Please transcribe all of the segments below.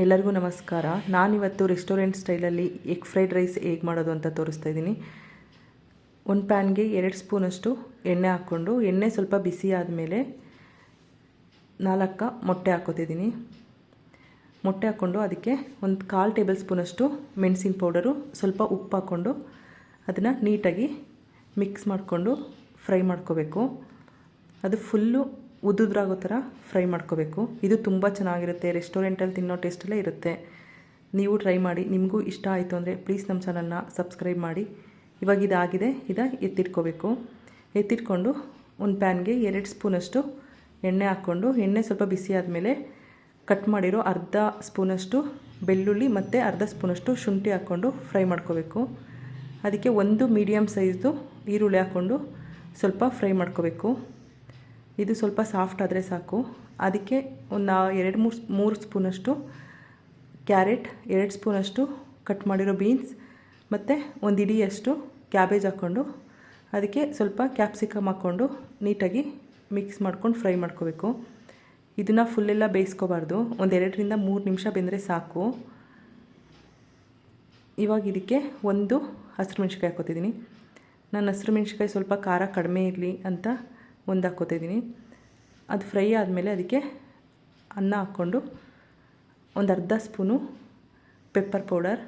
ಎಲ್ಲರಿಗೂ ನಮಸ್ಕಾರ. ನಾನಿವತ್ತು ರೆಸ್ಟೋರೆಂಟ್ ಸ್ಟೈಲಲ್ಲಿ ಎಗ್ ಫ್ರೈಡ್ ರೈಸ್ ಹೇಗೆ ಮಾಡೋದು ಅಂತ ತೋರಿಸ್ತಾ ಇದ್ದೀನಿ. ಒಂದು ಪ್ಯಾನ್ಗೆ ಎರಡು ಸ್ಪೂನಷ್ಟು ಎಣ್ಣೆ ಹಾಕ್ಕೊಂಡು, ಎಣ್ಣೆ ಸ್ವಲ್ಪ ಬಿಸಿ ಆದಮೇಲೆ ನಾಲ್ಕ ಮೊಟ್ಟೆ ಹಾಕೋತಿದ್ದೀನಿ. ಮೊಟ್ಟೆ ಹಾಕ್ಕೊಂಡು ಅದಕ್ಕೆ ಒಂದು ಕಾಲು ಟೇಬಲ್ ಸ್ಪೂನಷ್ಟು ಮೆಣಸಿನ ಪೌಡರು, ಸ್ವಲ್ಪ ಉಪ್ಪು ಹಾಕ್ಕೊಂಡು ಅದನ್ನು ನೀಟಾಗಿ ಮಿಕ್ಸ್ ಮಾಡಿಕೊಂಡು ಫ್ರೈ ಮಾಡ್ಕೋಬೇಕು. ಅದು ಫುಲ್ಲು ಉದುದ್ರಾಗೋ ಥರ ಫ್ರೈ ಮಾಡ್ಕೋಬೇಕು. ಇದು ತುಂಬ ಚೆನ್ನಾಗಿರುತ್ತೆ. ರೆಸ್ಟೋರೆಂಟಲ್ಲಿ ತಿನ್ನೋ ಟೇಸ್ಟಲ್ಲೇ ಇರುತ್ತೆ. ನೀವು ಟ್ರೈ ಮಾಡಿ. ನಿಮಗೂ ಇಷ್ಟ ಆಯಿತು ಅಂದರೆ ಪ್ಲೀಸ್ ನಮ್ಮ ಚಾನಲ್ನ ಸಬ್ಸ್ಕ್ರೈಬ್ ಮಾಡಿ. ಇವಾಗ ಇದಾಗಿದೆ. ಇದು ಎತ್ತಿಟ್ಕೋಬೇಕು. ಎತ್ತಿಟ್ಕೊಂಡು ಒಂದು ಪ್ಯಾನ್ಗೆ ಎರಡು ಸ್ಪೂನಷ್ಟು ಎಣ್ಣೆ ಹಾಕ್ಕೊಂಡು, ಎಣ್ಣೆ ಸ್ವಲ್ಪ ಬಿಸಿ ಆದಮೇಲೆ ಕಟ್ ಮಾಡಿರೋ ಅರ್ಧ ಸ್ಪೂನಷ್ಟು ಬೆಳ್ಳುಳ್ಳಿ ಮತ್ತು ಅರ್ಧ ಸ್ಪೂನಷ್ಟು ಶುಂಠಿ ಹಾಕ್ಕೊಂಡು ಫ್ರೈ ಮಾಡ್ಕೋಬೇಕು. ಅದಕ್ಕೆ ಒಂದು ಮೀಡಿಯಮ್ ಸೈಜ್ದು ಈರುಳ್ಳಿ ಹಾಕ್ಕೊಂಡು ಸ್ವಲ್ಪ ಫ್ರೈ ಮಾಡ್ಕೋಬೇಕು. ಇದು ಸ್ವಲ್ಪ ಸಾಫ್ಟ್ ಆದರೆ ಸಾಕು. ಅದಕ್ಕೆ ಒಂದು ಎರಡು ಮೂರು ಮೂರು ಸ್ಪೂನಷ್ಟು ಕ್ಯಾರೆಟ್, ಎರಡು ಸ್ಪೂನಷ್ಟು ಕಟ್ ಮಾಡಿರೋ ಬೀನ್ಸ್, ಮತ್ತು ಒಂದು ಇಡಿಯಷ್ಟು ಕ್ಯಾಬೇಜ್ ಹಾಕ್ಕೊಂಡು ಅದಕ್ಕೆ ಸ್ವಲ್ಪ ಕ್ಯಾಪ್ಸಿಕಮ್ ಹಾಕ್ಕೊಂಡು ನೀಟಾಗಿ ಮಿಕ್ಸ್ ಮಾಡ್ಕೊಂಡು ಫ್ರೈ ಮಾಡ್ಕೋಬೇಕು. ಇದನ್ನು ಫುಲ್ಲೆಲ್ಲ ಬೇಯಿಸ್ಕೋಬಾರ್ದು. ಒಂದು ಎರಡರಿಂದ ಮೂರು ನಿಮಿಷ ಬೆಂದರೆ ಸಾಕು. ಇವಾಗ ಇದಕ್ಕೆ ಒಂದು ಹಸಿರು ಮೆಣ್ಸಿಕಾಯಿ ಹಾಕೋತಿದ್ದೀನಿ. ನಾನು ಹಸಿರು ಮೆಣಸಿಕಾಯಿ ಸ್ವಲ್ಪ ಖಾರ ಕಡಿಮೆ ಇರಲಿ ಅಂತ ಒಂದು ಹಾಕ್ಕೋತಿದ್ದೀನಿ ಅದು ಫ್ರೈ ಆದಮೇಲೆ ಅದಕ್ಕೆ ಅನ್ನ ಹಾಕ್ಕೊಂಡು ಒಂದು ಅರ್ಧ ಸ್ಪೂನು ಪೆಪ್ಪರ್ ಪೌಡರ್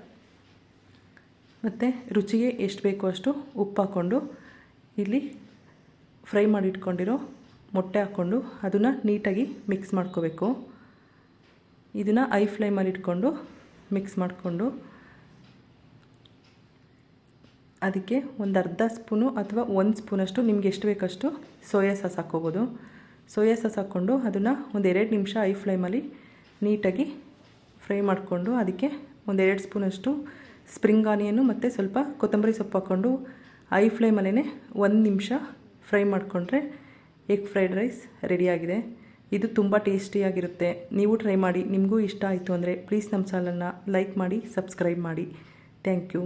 ಮತ್ತು ರುಚಿಗೆ ಎಷ್ಟು ಬೇಕೋ ಅಷ್ಟು ಉಪ್ಪು ಹಾಕ್ಕೊಂಡು ಇಲ್ಲಿ ಫ್ರೈ ಮಾಡಿ ಇಟ್ಕೊಂಡಿರೋ ಮೊಟ್ಟೆ ಹಾಕ್ಕೊಂಡು ಅದನ್ನು ನೀಟಾಗಿ ಮಿಕ್ಸ್ ಮಾಡ್ಕೋಬೇಕು. ಇದನ್ನು ಐ ಫ್ಲೇಮಲ್ಲಿ ಇಟ್ಕೊಂಡು ಮಿಕ್ಸ್ ಮಾಡಿಕೊಂಡು ಅದಕ್ಕೆ ಒಂದು ಅರ್ಧ ಸ್ಪೂನು ಅಥವಾ ಒಂದು ಸ್ಪೂನಷ್ಟು ನಿಮ್ಗೆ ಎಷ್ಟು ಬೇಕಷ್ಟು ಸೋಯಾ ಸಾಸ್ ಹಾಕ್ಕೋಬೋದು. ಸೋಯಾ ಸಾಸ್ ಹಾಕ್ಕೊಂಡು ಅದನ್ನು ಒಂದು ಎರಡು ನಿಮಿಷ ಐ ಫ್ಲೇಮಲ್ಲಿ ನೀಟಾಗಿ ಫ್ರೈ ಮಾಡಿಕೊಂಡು ಅದಕ್ಕೆ ಒಂದೆರಡು ಸ್ಪೂನಷ್ಟು ಸ್ಪ್ರಿಂಗ್ ಆನಿಯನ್ನು ಮತ್ತು ಸ್ವಲ್ಪ ಕೊತ್ತಂಬರಿ ಸೊಪ್ಪು ಹಾಕ್ಕೊಂಡು ಐ ಫ್ಲೇಮಲ್ಲೇ ಒಂದು ನಿಮಿಷ ಫ್ರೈ ಮಾಡಿಕೊಂಡ್ರೆ ಎಗ್ ಫ್ರೈಡ್ ರೈಸ್ ರೆಡಿಯಾಗಿದೆ ಇದು ತುಂಬ ಟೇಸ್ಟಿಯಾಗಿರುತ್ತೆ ನೀವು ಟ್ರೈ ಮಾಡಿ. ನಿಮಗೂ ಇಷ್ಟ ಆಯಿತು ಅಂದರೆ ಪ್ಲೀಸ್ ನಮ್ಮ ಚಾನಲ್ನ ಲೈಕ್ ಮಾಡಿ, ಸಬ್ಸ್ಕ್ರೈಬ್ ಮಾಡಿ. Thank you.